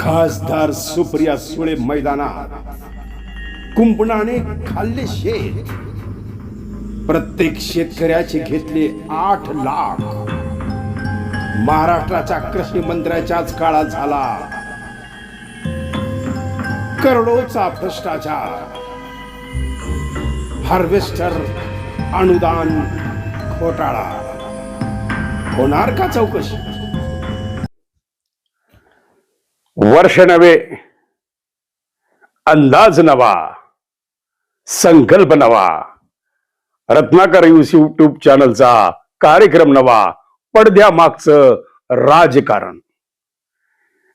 खासदार सुप्रिया सुळे मैदानात. कुंपणाने खाल्ले शेत. प्रत्येक शेतकऱ्याचे घेतले आठ लाख. महाराष्ट्राच्या कृषी मंत्र्याच्याच काळात झाला. करोडोचा भ्रष्टाचार. हार्वेस्टर अनुदान घोटाळा. होणार का चौकशी? वर्ष नवे अंदाज नवा संकल्प नवा रत्नाकर युट्यूब चॅनलचा कार्यक्रम नवा पडद्या मागचं राजकारण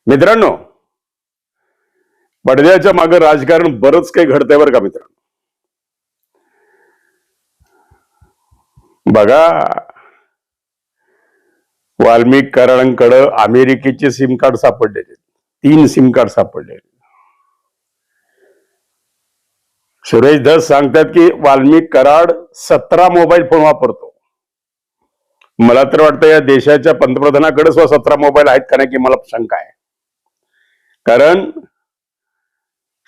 मित्रांनो पडद्याच्या मागे राजकारण बरंच काही घडतंय बरं का मित्रांनो बघा वाल्मिक कराडांकडं अमेरिकेचे सिम कार्ड सापडलेले तीन सिम कार्ड सापडले सुरेश धस सांगतात की वाल्मिक कराड सतरा मोबाईल फोन वापरतो. मला तर वाटतं या देशाच्या पंतप्रधानाकडे सुद्धा सतरा मोबाईल आहेत का नाही की मला शंका आहे. कारण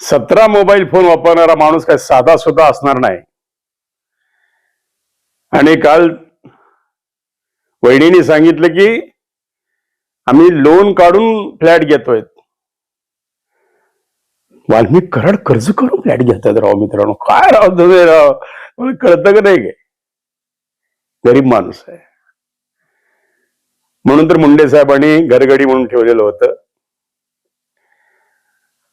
सतरा मोबाईल फोन वापरणारा माणूस काय साधा सुद्धा असणार नाही. आणि काल वहिनीने सांगितलं की आम्ही लोन काढून फ्लॅट घेतोय. वाल्मिक कराड कर्ज करून फ्लॅट घेतात राव मित्रांनो. काय राव तुम्ही राव? मला कळतं का नाही? काय गरीब माणूस आहे. म्हणून तर मुंडे साहेबांनी घरगडी म्हणून ठेवलेलं होतं.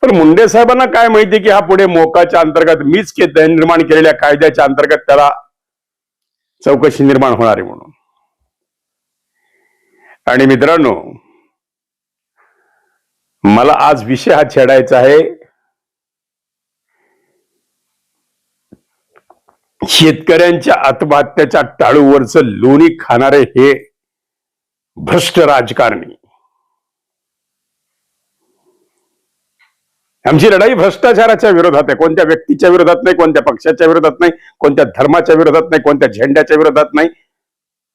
तर मुंडे साहेबांना काय माहिती की हा पुढे मोकाच्या अंतर्गत मीच के- निर्माण केलेल्या कायद्याच्या अंतर्गत त्याला चौकशी निर्माण होणार आहे म्हणून. आणि मित्रांनो मला आज विषय हा छेडायचा आहे. शेतकऱ्यांच्या आत्महत्याच्या टाळूवरच लोणी खाणारे हे भ्रष्ट राजकारणी. आमची लढाई भ्रष्टाचाराच्या विरोधात आहे. कोणत्या व्यक्तीच्या विरोधात नाही कोणत्या पक्षाच्या विरोधात नाही कोणत्या धर्माच्या विरोधात नाही कोणत्या झेंड्याच्या विरोधात नाही.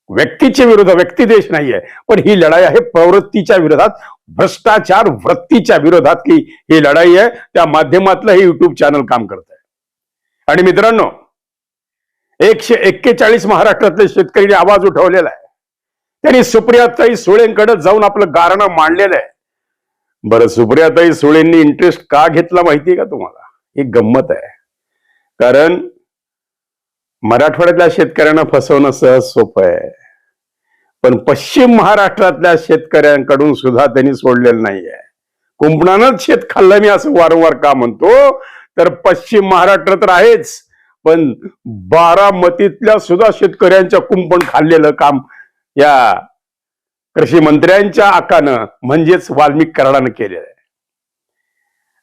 व्यक्तीच्या विरोधात व्यक्ती देश नाहीये. पण ही लढाई आहे प्रवृत्तीच्या विरोधात भ्रष्टाचार वृत्तीच्या विरोधात की ही लढाई आहे. त्या माध्यमातलं हे युट्यूब चॅनल काम करत आहे आणि मित्रांनो एकशे एक्केचाळीस महाराष्ट्रातले शेतकरी आवाज उठवलेला आहे. त्यांनी सुप्रियाताई सुळेंकडे जाऊन आपलं गारणं मांडलेलं आहे. बरं सुप्रियाताई सुळेंनी इंटरेस्ट का घेतला माहितीये का तुम्हाला? ही गंमत आहे. कारण मराठवाड्यातल्या शेतकऱ्यांना फसवणं सहज सोपं आहे. पण पश्चिम महाराष्ट्रातल्या शेतकऱ्यांकडून सुद्धा त्यांनी सोडलेलं नाहीये. कुंपणानंच शेत खाल्लं मी असं वारंवार का म्हणतो? तर पश्चिम महाराष्ट्र तर आहेच. पण बारामतीतल्या सुद्धा शेतकऱ्यांच्या कुंपण खाल्लेलं काम या कृषी मंत्र्यांच्या आकानं म्हणजेच वाल्मिक कराडानं केलेलं आहे.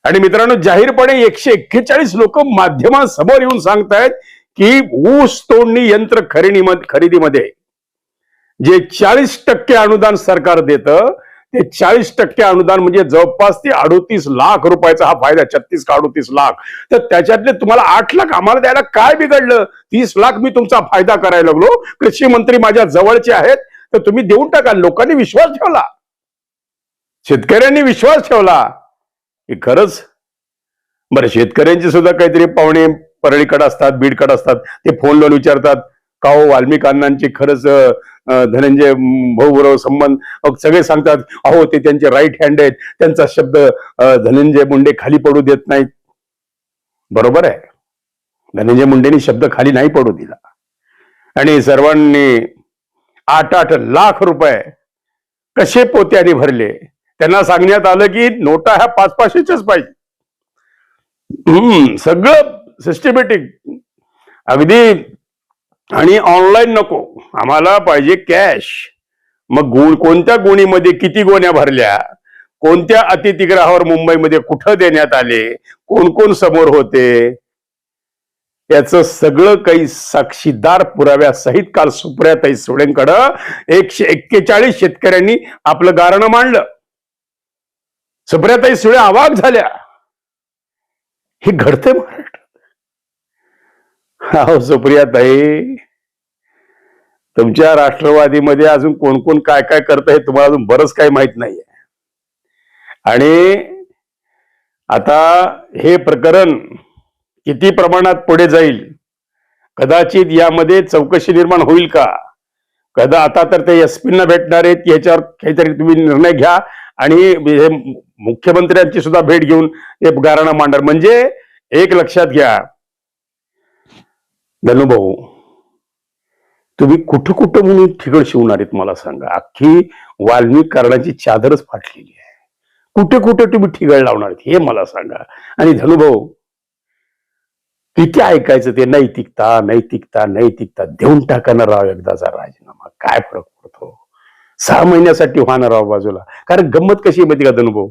आणि मित्रांनो जाहीरपणे एकशे एक्केचाळीस लोक माध्यमांसमोर येऊन सांगतायत की ऊस तोडणी यंत्र खरेदी खरेदीमध्ये जे चाळीस टक्के अनुदान सरकार देतं हे चाळीस टक्के अनुदान म्हणजे जवळपास ते अडोतीस लाख रुपयाचा हा फायदा छत्तीस का अडोतीस लाख. तर त्याच्यातले तुम्हाला आठ लाख आम्हाला द्यायला काय बिघडलं? तीस लाख मी तुमचा फायदा करायला लागलो. कृषी मंत्री माझ्या जवळचे आहेत तर तुम्ही देऊन टाका. लोकांनी विश्वास ठेवला. शेतकऱ्यांनी विश्वास ठेवला. की खरंच? बरं शेतकऱ्यांचे सुद्धा काहीतरी पाहुणे परळीकडे असतात बीडकडे असतात ते फोन लावून विचारतात का हो वाल्मिक खरंच धनंजय भाऊबरोबर संबंध सगळे सांगतात अहो ते त्यांचे राईट हँड आहेत. त्यांचा शब्द धनंजय मुंडे खाली पडू देत नाहीत. बरोबर आहे. धनंजय मुंडेनी शब्द खाली नाही पडू दिला. आणि सर्वांनी आठ आठ लाख रुपये कसे पोत्याने भरले? त्यांना सांगण्यात आलं की नोटा ह्या पाच पाचशेच्याच पाहिजे. हम्म सगळं सिस्टमॅटिक अगदी आणि ऑनलाईन नको. आम्हाला पाहिजे कॅश मग गुण कोणत्या गुणीमध्ये किती गोण्या भरल्या? कोणत्या अतिथिग्रहावर मुंबईमध्ये कुठं देण्यात आले? कोण कोण समोर होते? याचं सगळं काही साक्षीदार पुराव्यासहित काल सुप्रियाताई सुळेंकडं एकशे एक्केचाळीस शेतकऱ्यांनी आपलं गारणं मांडलं. सुप्रियाताई सुळे आवाक झाल्या. हे घडते हो सुप्रिया ताई तुमच्या राष्ट्रवादीमध्ये अजून कोण कोण काय काय करत हे तुम्हाला अजून बरंच काही माहीत नाहीये. आणि आता हे प्रकरण किती प्रमाणात पुढे जाईल? कदाचित यामध्ये चौकशी निर्माण होईल का? कदा आता तर ते एस भेटणार आहेत याच्यावर काहीतरी तुम्ही निर्णय घ्या आणि हे मुख्यमंत्र्यांची सुद्धा भेट घेऊन ते गाराणा मांडणार. म्हणजे एक लक्षात घ्या धनुभाऊ तुम्ही कुठं कुठं म्हणून ठिगळ शिवणार आहेत मला सांगा. अख्खी वाल्मिक कारणाची चादरच फाटलेली आहे. कुठे कुठे तुम्ही ठिगळ लावणार आहेत हे मला सांगा. आणि धनुभाऊ किती ऐकायचं ते नैतिकता नैतिकता नैतिकता देऊन टाकणार राव एकदाचा राजीनामा. काय फरक पडतो? सहा महिन्यासाठी होणार राव बाजूला. कारण गंमत कशी आहे माहिती का धनुभाऊ?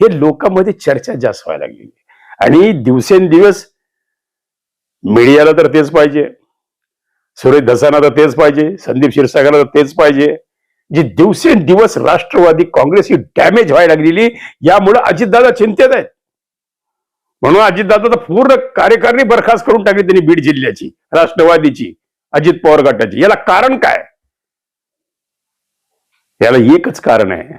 हे लोकांमध्ये चर्चा जास्त व्हायला लागलेली आणि दिवसेंदिवस मीडियाला तर तेच पाहिजे. सुरेश धसाना तर तेच पाहिजे. संदीप क्षीरसागरला तर तेच पाहिजे. जी दिवसेंदिवस राष्ट्रवादी काँग्रेस ही डॅमेज व्हायला लागलेली यामुळे अजितदादा चिंतेत आहेत. म्हणून अजितदादा तर पूर्ण कार्यकारणी बरखास्त करून टाकली त्यांनी बीड जिल्ह्याची राष्ट्रवादीची अजित पवार गटाची. याला कारण काय? याला एकच कारण आहे.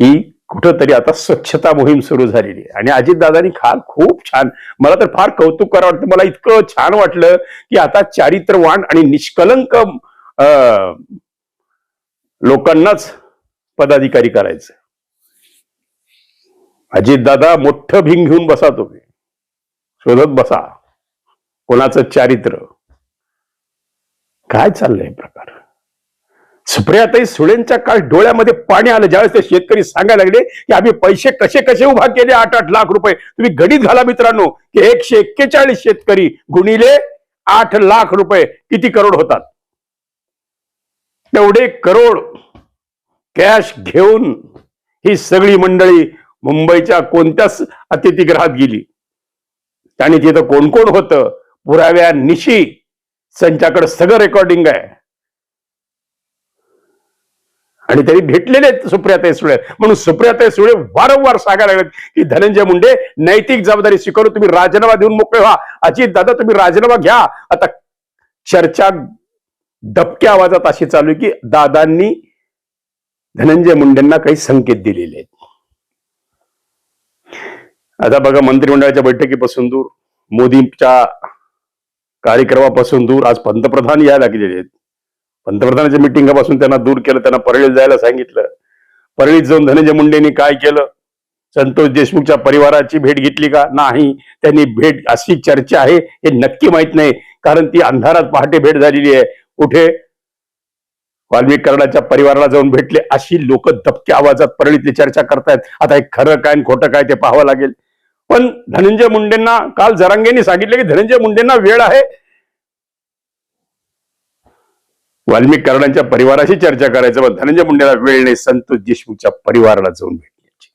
की कुठंतरी आता स्वच्छता मोहीम सुरू झालेली आहे. आणि अजितदादांनी खाल खूप छान मला तर फार कौतुक करावं वाटतं. मला इतकं छान वाटलं की आता चारित्र्यवान आणि निष्कलंक अं, लोकांनाच पदाधिकारी करायचं. अजितदादा मोठं भिंग घेऊन बसा तुम्ही. शोधत बसा. कोणाचं चारित्र्य काय चाललंय हे प्रकार? सुप्रियाताई सुळेंच्या काळ डोळ्यामध्ये पाणी आलं. ज्यावेळेस ते शेतकरी सांगायला लागले की आम्ही पैसे कसे कसे उभा केले? आठ आठ लाख रुपये. तुम्ही गणित घाला मित्रांनो की एकशे एक्केचाळीस शेतकरी गुणिले आठ लाख रुपये किती करोड होतात? तेवढे करोड कॅश घेऊन ही सगळी मंडळी मुंबईच्या कोणत्याच अतिथीगृहात गेली. आणि तिथं कोण कोण होतं? पुराव्या निशी त्यांच्याकडे सगळं रेकॉर्डिंग आहे. आणि त्यांनी भेटलेले आहेत सुप्रियाताई सुळे. म्हणून सुप्रियाताई सुळे वारंवार सांगायला लागलेत की धनंजय मुंडे नैतिक जबाबदारी स्वीकारून तुम्ही राजीनामा देऊन मोकळे व्हा. अजित दादा तुम्ही राजीनामा घ्या. आता चर्चा दबक्या आवाजात अशी चालू आहे की दादांनी धनंजय मुंडेंना काही संकेत दिलेले आहेत. आता बघा मंत्रिमंडळाच्या बैठकीपासून दूर मोदींच्या कार्यक्रमापासून दूर आज पंतप्रधान यायला लागलेले आहेत. पंतप्रधानाच्या मिटिंगापासून त्यांना दूर केलं त्यांना परळीत जायला सांगितलं. परळीत जाऊन धनंजय मुंडेंनी काय केलं? संतोष देशमुखच्या परिवाराची भेट घेतली का? नाही. त्यांनी भेट अशी चर्चा आहे हे नक्की माहीत नाही. कारण ती अंधारात पहाटे भेट झालेली आहे. कुठे? वाल्मिक कर्णाच्या परिवाराला जाऊन भेटले. अशी लोक दबक्या आवाजात परळीतली चर्चा करतायत. आता हे खरं काय खोटं काय ते पाहावं लागेल. पण धनंजय मुंडेंना काल जरांगेंनी सांगितलं की धनंजय मुंडेंना वेळ आहे. वाल्मिक कराडांच्या परिवाराशी चर्चा करायचं पण धनंजय मुंडेला वेळ नाही संतोष देशमुखच्या परिवाराला जाऊन भेटण्याची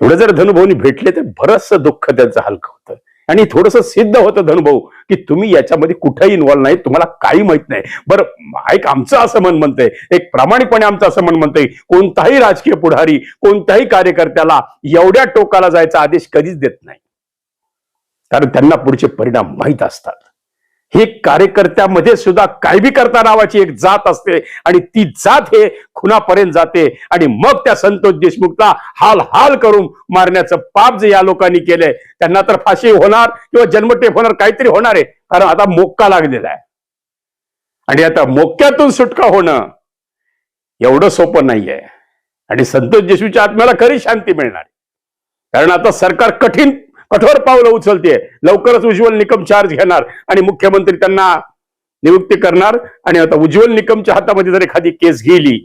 एवढं जर धनुभाऊनी भेटले तर बरचसं दुःख त्यांचं हलकं होतं. आणि थोडस सिद्ध होतं धनुभाऊ की तुम्ही याच्यामध्ये कुठेही इन्व्हॉल्व नाही तुम्हाला काही माहीत नाही. बरं एक आमचं असं मन म्हणतंय. एक प्रामाणिकपणे आमचं असं मन म्हणतंय. कोणताही राजकीय पुढारी कोणत्याही कार्यकर्त्याला एवढ्या टोकाला जायचा आदेश कधीच देत नाही. कारण त्यांना पुढचे परिणाम माहीत असतात. हे कार्यकर्त्यामध्ये सुद्धा काय बी करता नावाची एक जात असते आणि ती जात हे खुनापर्यंत जाते आणि मग त्या संतोष देशमुखला हाल हाल करून मारण्याचं पाप जे या लोकांनी केलंय त्यांना तर फाशी होणार किंवा जन्मटेप होणार काहीतरी होणार आहे. कारण आता मोक्का लागलेला आहे. आणि आता मोक्यातून सुटका होणं एवढं सोपं नाहीये. आणि संतोष देशमुखच्या आत्म्याला खरी शांती मिळणार कारण आता सरकार कठीण कठोर पावलं उचलते लवकरच उज्ज्वल निकम चार्ज घेणार आणि मुख्यमंत्री त्यांना नियुक्ती करणार आणि आता उज्ज्वल निकमच्या हातामध्ये जर एखादी केस गेली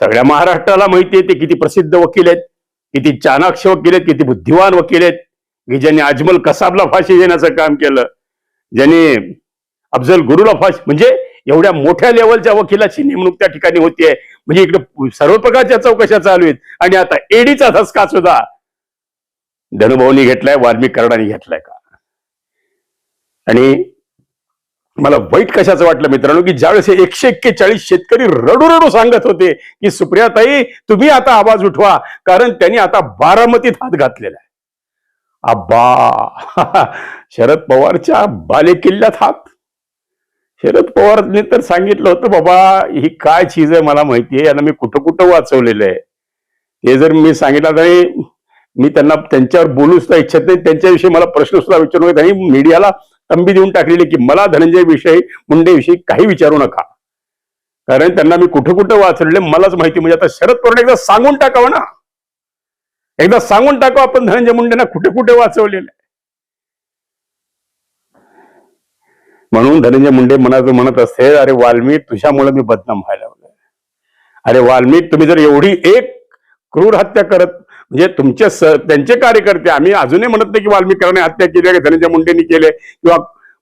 सगळ्या महाराष्ट्राला माहिती आहे ते किती प्रसिद्ध वकील आहेत किती चाणाक्ष वकील आहेत किती बुद्धिवान वकील आहेत की ज्यांनी अजमल कसाबला फाशी देण्याचं काम केलं ज्यांनी अफजल गुरुला फाशी म्हणजे एवढ्या मोठ्या लेवलच्या वकिलाची नेमणूक त्या ठिकाणी होतीये. म्हणजे इकडे सर्व प्रकारच्या चौकशा चालू आहेत. आणि आता एडीचा धसका सुद्धा धनुभाऊनी घेतलाय वाल्मिक कर्णाने घेतलाय का? आणि मला वाईट कशाचं वाटलं मित्रांनो की ज्यावेळेस एकशे एक्केचाळीस शेतकरी रडू रडू सांगत होते की सुप्रियाताई तुम्ही आता आवाज उठवा कारण त्यांनी आता बारामतीत हात घातलेला आहे. अब्बा शरद पवारच्या बालेकिल्ल्यात हात. शरद पवारने तर सांगितलं होतं बाबा ही काय चीज आहे मला माहिती आहे यांना मी कुठं कुठं वाचवलेलं आहे. हे जर मी सांगितलं तरी मी त्यांना त्यांच्यावर बोलू सुद्धा इच्छित नाही. त्यांच्याविषयी मला प्रश्न सुद्धा विचारू नये त्यांनी मीडियाला तंबी देऊन टाकलेली की मला धनंजय विषयी मुंडे विषयी काही विचारू नका. कारण त्यांना मी कुठं कुठं वाचलेले मलाच माहिती म्हणजे आता शरद पवार एकदा सांगून टाकावं ना. एकदा सांगून टाकावं आपण धनंजय मुंडेंना कुठे कुठे वाचवलेलं आहे. म्हणून धनंजय मुंडे मनात म्हणत असते अरे वाल्मिक तुझ्यामुळे मी बदनाम व्हायला लागलोय. अरे वाल्मिक तुम्ही जर एवढी एक क्रूर हत्या करत म्हणजे तुमचे स त्यांचे कार्यकर्ते आम्ही अजूनही म्हणत नाही की वाल्मिकांनी हत्या केली आहे धनंजय मुंडेंनी केले किंवा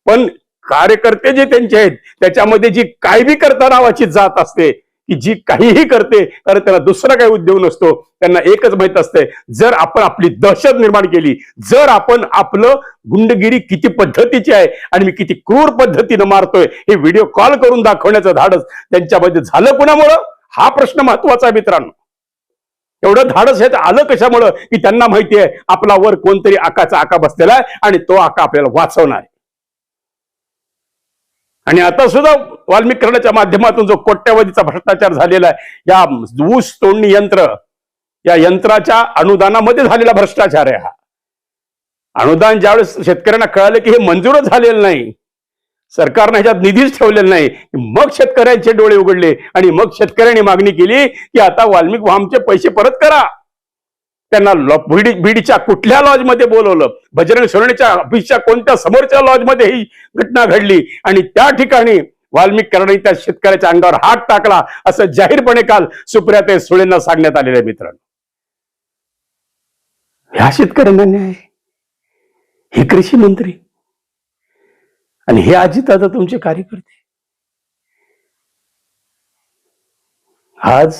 पण कार्यकर्ते जे त्यांचे आहेत त्याच्यामध्ये जी काय बी करता नावाची जात असते की जी काहीही करते कारण त्यांना दुसरा काही उद्योग नसतो त्यांना एकच माहीत असते जर आपण आपली दहशत निर्माण केली जर आपण आपलं गुंडगिरी किती पद्धतीची आहे आणि मी किती क्रूर पद्धतीनं मारतोय हे व्हिडिओ कॉल करून दाखवण्याचं धाडस त्यांच्यामध्ये झालं कुणामुळं? हा प्रश्न महत्त्वाचा आहे मित्रांनो. एवढं धाडस हे आलं कशामुळं? की त्यांना माहिती आहे आपला वर कोणतरी आकाचा आका बसलेला आहे आणि तो आका आपल्याला वाचवणार आहे. आणि आता सुद्धा वाल्मिकरणाच्या माध्यमातून जो कोट्यावधीचा भ्रष्टाचार झालेला आहे या ऊस तोडणी यंत्र या यंत्राच्या अनुदानामध्ये झालेला भ्रष्टाचार आहे हा. अनुदान ज्यावेळेस शेतकऱ्यांना कळालं की हे मंजूरच झालेलं नाही सरकारने ह्याच्यात निधीच ठेवलेला नाही. मग शेतकऱ्यांचे डोळे उघडले आणि मग शेतकऱ्यांनी मागणी केली की आता वाल्मिक वामचे पैसे परत करा. त्यांना लॉ- बीडीच्या कुठल्या लॉजमध्ये बोलवलं? बजरंग सोनवणेच्या ऑफिसच्या कोणत्या समोरच्या लॉजमध्ये ही घटना घडली? आणि त्या ठिकाणी वाल्मिक करणे त्या शेतकऱ्याच्या अंगावर हात टाकला असं जाहीरपणे काल सुप्रियाताई सुळेंना सांगण्यात आलेलं आहे मित्रांनो. ह्या शेतकऱ्यांना न्याय हे कृषी मंत्री आणि हे अजित आता तुमचे कार्यकर्ते. आज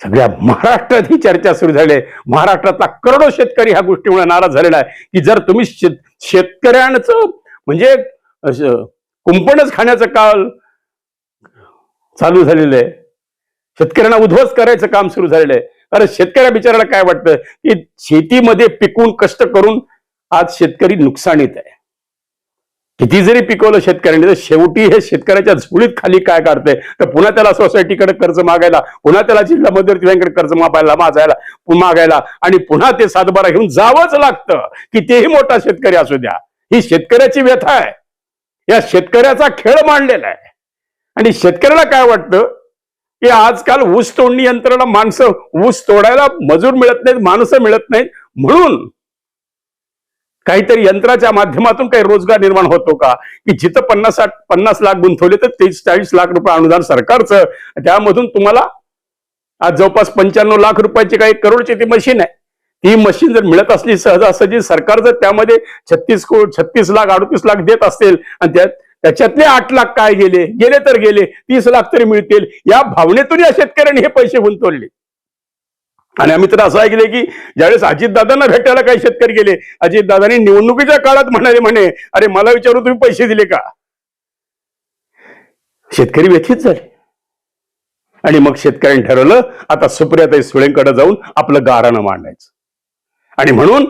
सगळ्या महाराष्ट्रात ही चर्चा सुरू झाली आहे. महाराष्ट्रातला करोडो शेतकरी ह्या गोष्टीमुळे नाराज झालेला आहे. की जर तुम्ही शेत शेतकऱ्यांचं म्हणजे कुंपणच खाण्याचं काल चालू झालेलं आहे. शेतकऱ्यांना उद्ध्वस्त करायचं काम सुरू झालेलं आहे. अरे शेतकऱ्या बिचाराला काय वाटतं? की शेतीमध्ये पिकून कष्ट करून आज शेतकरी नुकसानीत आहे. किती जरी पिकवलं शेतकऱ्यांनी तर शेवटी हे शेतकऱ्याच्या झुळीत खाली काय काढतंय? तर पुन्हा त्याला सोसायटीकडे कर्ज मागायला पुन्हा त्याला जिल्हा मध्यवर्ती बँकेकडे कर्ज मापायला माजायला मागायला आणि पुन्हा ते सातबारा घेऊन जावंच लागतं. कितीही मोठा शेतकरी असू द्या ही शेतकऱ्याची व्यथा आहे. या शेतकऱ्याचा खेळ मांडलेला आहे. आणि शेतकऱ्याला काय वाटतं? की आजकाल ऊस तोडणी यंत्रणा माणसं ऊस तोडायला मजूर मिळत नाहीत माणसं मिळत नाहीत. म्हणून काहीतरी यंत्राच्या माध्यमातून काही रोजगार निर्माण होतो का? की जिथं पन्नास साठ पन्नास लाख गुंतवले तर तेच चाळीस लाख रुपये अनुदान सरकारचं. त्यामधून तुम्हाला आज जवळपास पंच्याण्णव लाख रुपयाची काही करोडची ती मशीन आहे. ही मशीन जर मिळत असली सहजासहजी सरकार जर त्यामध्ये छत्तीस कोट छत्तीस लाख अडतीस लाख देत असेल आणि त्यात त्याच्यातले आठ लाख काय गेले? गेले तर गेले. तीस लाख तरी मिळतील. या भावनेतून या शेतकऱ्यांनी हे पैसे गुंतवले. आणि आम्ही तर असं ऐकले की ज्यावेळेस अजितदादांना भेटायला काही शेतकरी गेले अजितदादांनी निवडणुकीच्या काळात म्हणाले म्हणे अरे मला विचारून तुम्ही पैसे दिले का? शेतकरी व्यथित झाले. आणि मग शेतकऱ्यांनी ठरवलं आता सुप्रियाताई सुळेंकडे जाऊन आपलं गारानं मांडायचं. आणि म्हणून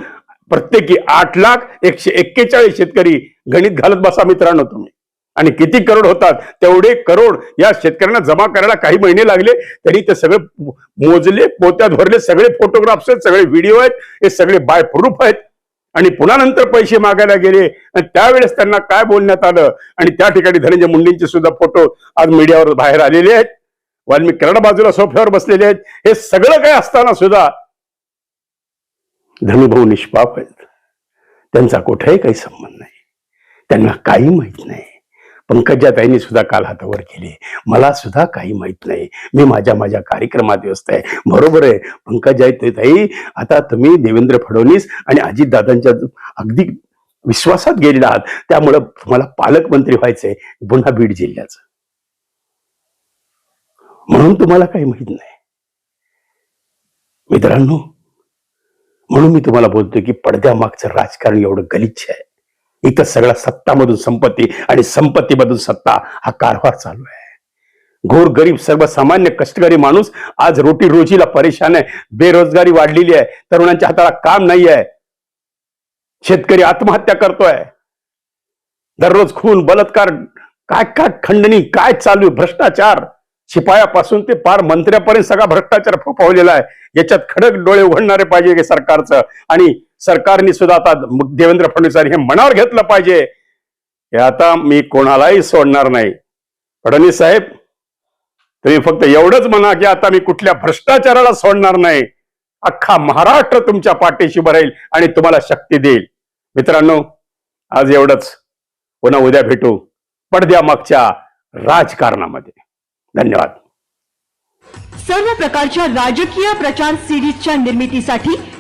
प्रत्येकी आठ लाख एकशे एक्केचाळीस शेतकरी गणित घालत बसा मित्रांनो तुम्ही. आणि किती करोड होतात तेवढे करोड या शेतकऱ्यांना जमा करायला काही महिने लागले तरी ते सगळे मोजले पोत्यात भरले सगळे फोटोग्राफ्स आहेत सगळे व्हिडिओ आहेत हे सगळे बाय प्रूफ आहेत. आणि पुन्हा नंतर पैसे मागायला गेले आणि त्यावेळेस त्यांना काय बोलण्यात आलं आणि त्या ठिकाणी धनंजय मुंडेंचे सुद्धा फोटो आज मीडियावर बाहेर आलेले आहेत. वाल्मिक करणा बाजूला सोफ्यावर बसलेले आहेत. हे सगळं काय असताना सुद्धा धनुभाऊ निष्पाप आहेत. त्यांचा कुठेही काही संबंध नाही. त्यांना काही माहीत नाही. पंकजाताईंनी सुद्धा काल हातावर केली. मला सुद्धा काही माहीत नाही. मी माझ्या माझ्या कार्यक्रमात व्यस्त आहे. बरोबर आहे. पंकजाताई आता तुम्ही देवेंद्र फडणवीस आणि अजितदादांच्या अगदी विश्वासात गेलेला आहात. त्यामुळं तुम्हाला पालकमंत्री व्हायचंय पुन्हा बीड जिल्ह्याचं. म्हणून तुम्हाला काही माहीत नाही. मित्रांनो म्हणून मी तुम्हाला बोलतोय की पडद्यामागचं राजकारण एवढं गलिच्छ आहे. इथं सगळा सत्तामधून संपत्ती आणि संपत्तीमधून सत्ता हा कारभार चालू आहे. घोर गरीब सर्वसामान्य कष्टकरी माणूस आज रोटी रोजीला परेशान आहे. बेरोजगारी वाढलेली आहे. तरुणांच्या हाताला काम नाही आहे शेतकरी आत्महत्या करतोय. दररोज खून बलात्कार काय काय खंडणी काय चालू आहे? भ्रष्टाचार. शिपायापासून ते पार मंत्र्यापर्यंत सगळा भ्रष्टाचार फोफावलेला आहे. याच्यात खडक डोळे उघडणारे पाहिजे सरकारचं. आणि सरकारने सुद्धा आता देवेंद्र फडणवीस हे मनावर घेतलं पाहिजे. हे आता मी कोणालाही सोडणार नाही. फडणवीस साहेब तुम्ही फक्त एवढंच म्हणा की आता मी कुठल्या भ्रष्टाचाराला सोडणार नाही. अख्खा महाराष्ट्र तुमच्या पाठीशी भरेल आणि तुम्हाला शक्ती देईल. मित्रांनो आज एवढंच. पुन्हा उद्या भेटू. पडद्या मागच्या राजकारणामध्ये. धन्यवाद. सर्व प्रकारच्या राजकीय प्रचार सिरीजच्या निर्मितीसाठी